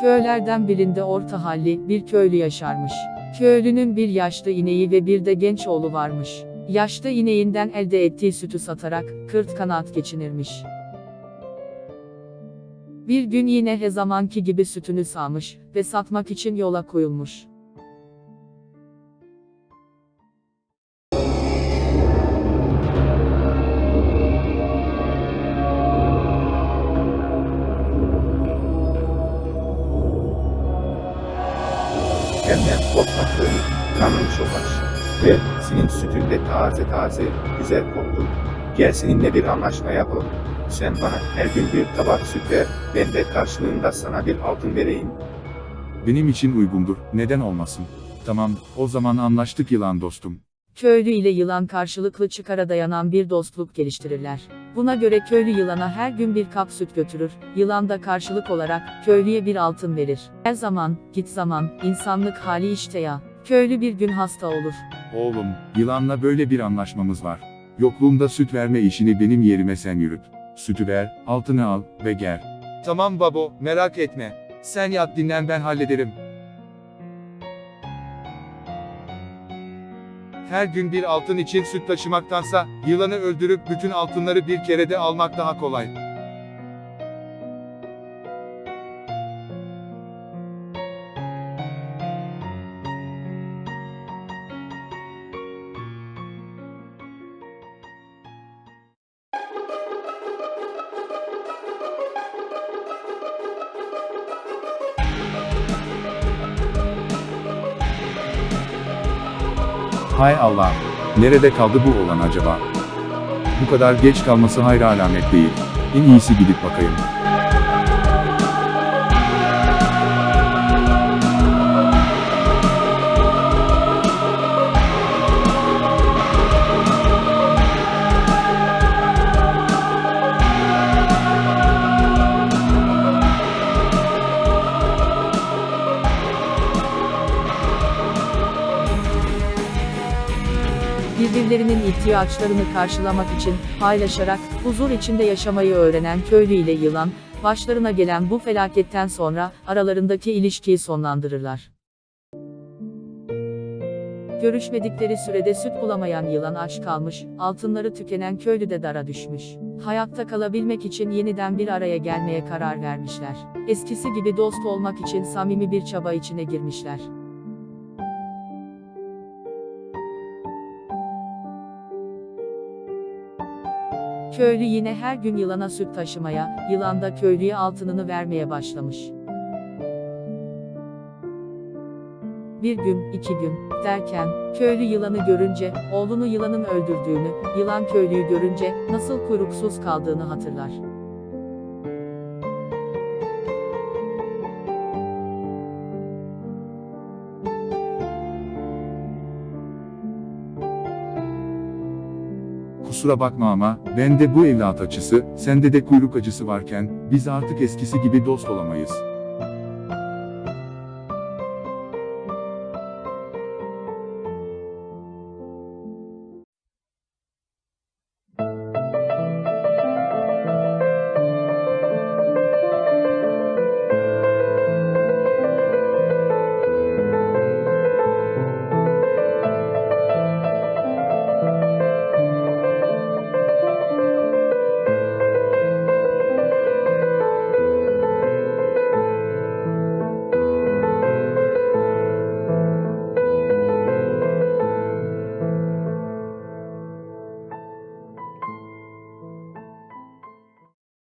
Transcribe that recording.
Köylerden birinde orta halli bir köylü yaşarmış. Köylünün bir yaşlı ineği ve bir de genç oğlu varmış. Yaşlı ineğinden elde ettiği sütü satarak kırt kanaat geçinirmiş. Bir gün yine her zamanki gibi sütünü sağmış ve satmak için yola koyulmuş. Senden korkmaklığını kanım sokar. Ve senin sütün de taze taze, güzel koktu. Gel seninle bir anlaşma yapalım. Sen bana her gün bir tabak süt ver, ben de karşılığında sana bir altın vereyim. Benim için uygundur, neden olmasın? Tamam, o zaman anlaştık yılan dostum. Köylü ile yılan karşılıklı çıkara dayanan bir dostluk geliştirirler. Buna göre köylü yılana her gün bir kap süt götürür, yılan da karşılık olarak köylüye bir altın verir. Her zaman, git zaman, insanlık hali işte ya. Köylü bir gün hasta olur. Oğlum, yılanla böyle bir anlaşmamız var. Yokluğumda süt verme işini benim yerime sen yürüt. Sütü ver, altını al ve gel. Tamam babo, merak etme. Sen yat dinlen ben hallederim. Her gün bir altın için süt taşımaktansa, yılanı öldürüp bütün altınları bir kerede almak daha kolay. Hay Allah. Nerede kaldı bu olan acaba? Bu kadar geç kalması hayra alamet değil. En iyisi gidip bakayım. Birbirlerinin ihtiyaçlarını karşılamak için paylaşarak huzur içinde yaşamayı öğrenen köylü ile yılan, başlarına gelen bu felaketten sonra aralarındaki ilişkiyi sonlandırırlar. Görüşmedikleri sürede süt bulamayan yılan aç kalmış, altınları tükenen köylü de dara düşmüş. Hayatta kalabilmek için yeniden bir araya gelmeye karar vermişler. Eskisi gibi dost olmak için samimi bir çaba içine girmişler. Köylü yine her gün yılana süt taşımaya, yılan da köylüye altınını vermeye başlamış. Bir gün, iki gün, derken, köylü yılanı görünce, oğlunu yılanın öldürdüğünü, yılan köylüyü görünce, nasıl kuyruksuz kaldığını hatırlar. Kusura bakma ama, bende bu evlat acısı, sende de kuyruk acısı varken, biz artık eskisi gibi dost olamayız.